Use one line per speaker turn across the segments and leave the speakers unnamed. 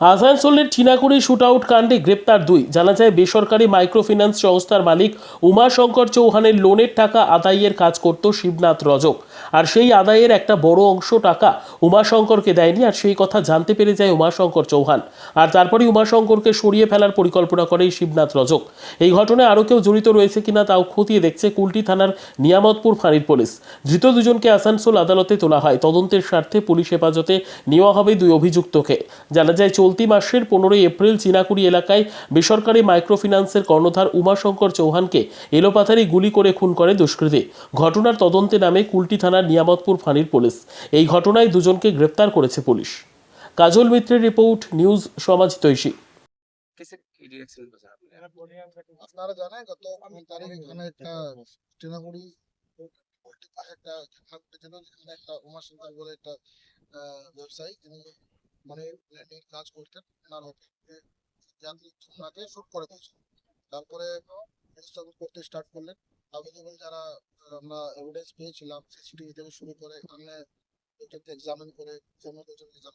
আসানসোলের চিনাকুড়ি শুটআউট কাণ্ডে গ্রেপ্তার দুই। জানা যায়, বেসরকারি মাইক্রোফিন্যান্স সংস্থার মালিক উমাশঙ্কর চৌহানের লোনের টাকা আদায়ের কাজ করত শিবনাথ রজক। আর সেই আদায়ের একটা বড় অংশ টাকা উমাশঙ্করকে দেয়নি। আর সেই কথা জানতে পেরে যায় উমাশঙ্কর চৌহান। আর তারপরেই উমাশঙ্করকে সরিয়ে ফেলার পরিকল্পনা করে শিবনাথ রজক। এই ঘটনায় আরও কেউ জড়িত রয়েছে কিনা তাও খতিয়ে দেখছে কুলটি থানার নিয়ামতপুর ফাঁড়ির পুলিশ। ধৃত দুজনকে আসানসোল আদালতে তোলা হয়। তদন্তের স্বার্থে পুলিশ হেফাজতে নেওয়া হবে দুই অভিযুক্তকে। জানা যায় চলতি মাসের পনেরোই এপ্রিল চিনাকুড়ি এলাকায় বেসরকারি মাইক্রোফিন্যান্সের কর্ণধার উমাশঙ্কর চৌহানকে এলোপাথারি গুলি করে খুন করে দুষ্কৃতী। ঘটনার তদন্তে নামে কুলটি থানার নিয়ামতপুর ফাঁড়ির পুলিশ। এই ঘটনায় দুজনকে গ্রেপ্তার করেছে পুলিশ। কাজল মিত্রের রিপোর্ট, নিউজ সমাজ তৈশী।
আপনারা জানেন, গত একটা একটা উমাশঙ্কর বলে একটা ব্যবসায়ী তিনি মানে কাজ হোটেলে যাত্রী ওনাকে শুট করে দিয়েছিল তারপরে করতে স্টার্ট করলেন। অ্যাভেলেবল যারা আমরা এভিডেন্স পেয়েছিলাম সিসিটিভি থেকে শুরু করে এখানে এক্সামিন করে ফোনের এক্সামিন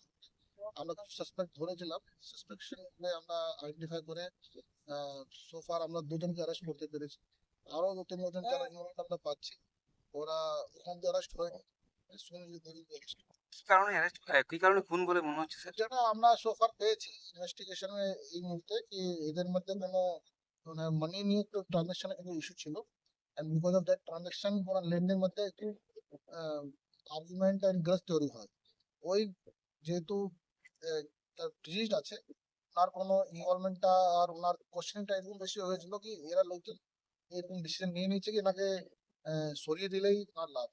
আমরা কিছু সাসপেক্ট ধরেছিলাম। সাসপেকশন আমরা আইডেন্টিফাই করে সোফার আমরা দুজনকে অ্যারেস্ট করতে পেরেছি। আরও দু তিন জন যারা আমরা পাচ্ছি। ওরা ওখান থেকে অ্যারেস্ট হয়নি।
মনে
তৈরি ওই যেহেতু তার আছে, ওনার কোনো আর ওনার বেশি হয়েছিল কি এরা ডিসিশন নিয়ে নিয়েছে কি সরিয়ে দিলেই আর লাভ?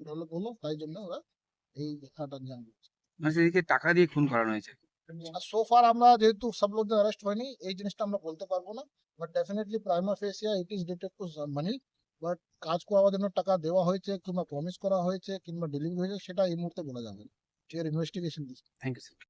ডেভেলপ হলো তাই জন্য ওরা এই ঘটনাটা
মানে সেদিকে টাকা দিয়ে খুন করানো হয়েছে।
সো ফার আমরা যেহেতু সব লোকজন অ্যারেস্ট হয়নি এই জিনিসটা আমরা বলতে পারব না। But definitely prima facie it is related to money but কাজ করার জন্য টাকা দেওয়া হয়েছে কিংবা প্রমিস করা হয়েছে কিংবা ডেলিভারি হয়েছে সেটা এই মুহূর্তে বলা যাবে না। Investigation
thank you sir